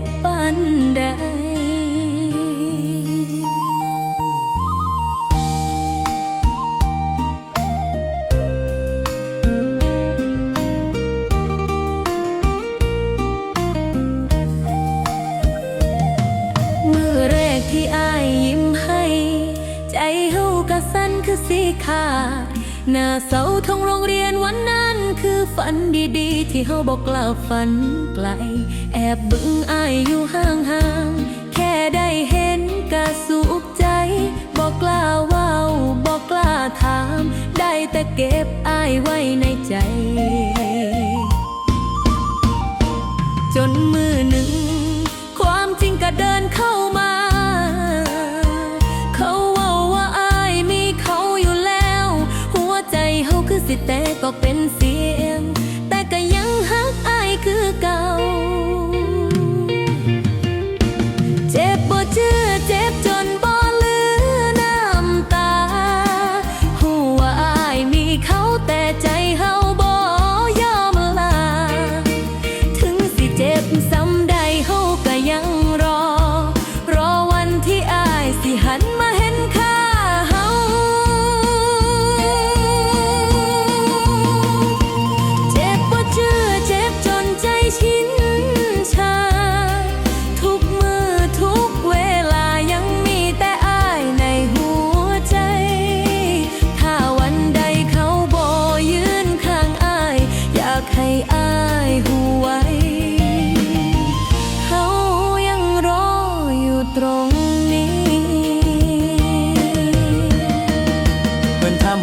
บปานใดที่อายยิ้มให้ ใจเฮาก็สั่นคือสีขาด หน้าเสาทงโรงเรียนวันนั้นคือฝันดีๆ ที่เฮาบอกกล่าวฝันไกล แอบบึ้งอายอยู่ห่างๆ แค่ได้เห็นกะสุขใจ บอกกล้าเว้าบอกกล้าถาม ได้แต่เก็บอายไว้ในใจ จนมือ ก็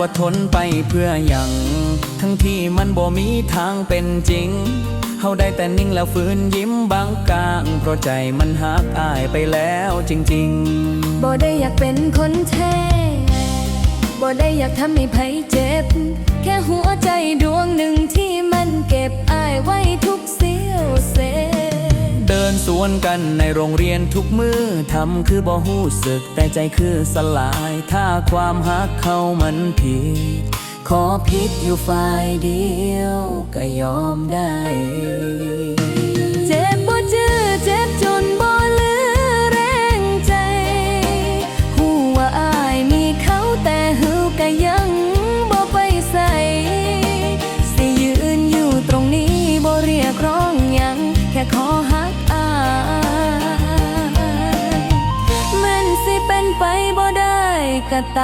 เพิ่นถามว่าทนไปเพื่อหยัง ทั้งที่มันบ่มีทางเป็นจริงเฮาได้แต่นิ่งแล้วฟื้นยิ้มบางกลาง เพราะใจมันหักอายไปแล้วจริงๆ บ่ได้อยากเป็นคนแท้บ่ได้อยากทำให้ไผเจ็บ แค่หัวใจดวงหนึ่งที่มันเก็บอายไว้ทุกเสี้ยวเศษเดิ นสวนกันในโรงเรียนทุกมือทำคือบ่หู้สึกแต่ใจคือสลาย ถ้าความหักเขามันผิด ขอผิดอยู่ฝ่ายเดียวก็ยอมได้ ก็ต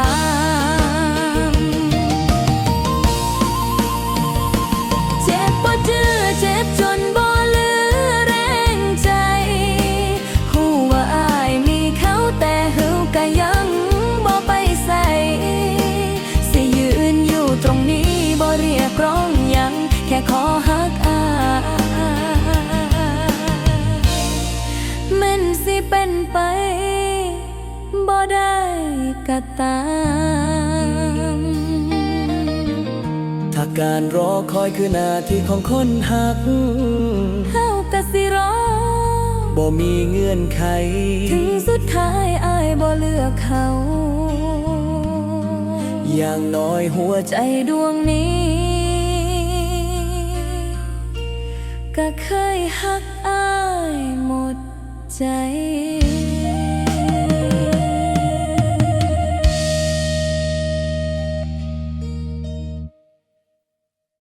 ก็ตาม ถ้าการรอคอยคือหน้าที่ของคนหัก เฮากะสิรอ บ่มีเงื่อนไข ถึงสุดท้ายอายบ่เลือกเขา อย่างน้อยหัวใจใจดวงนี้ ก็เคยหักอายหมดใจ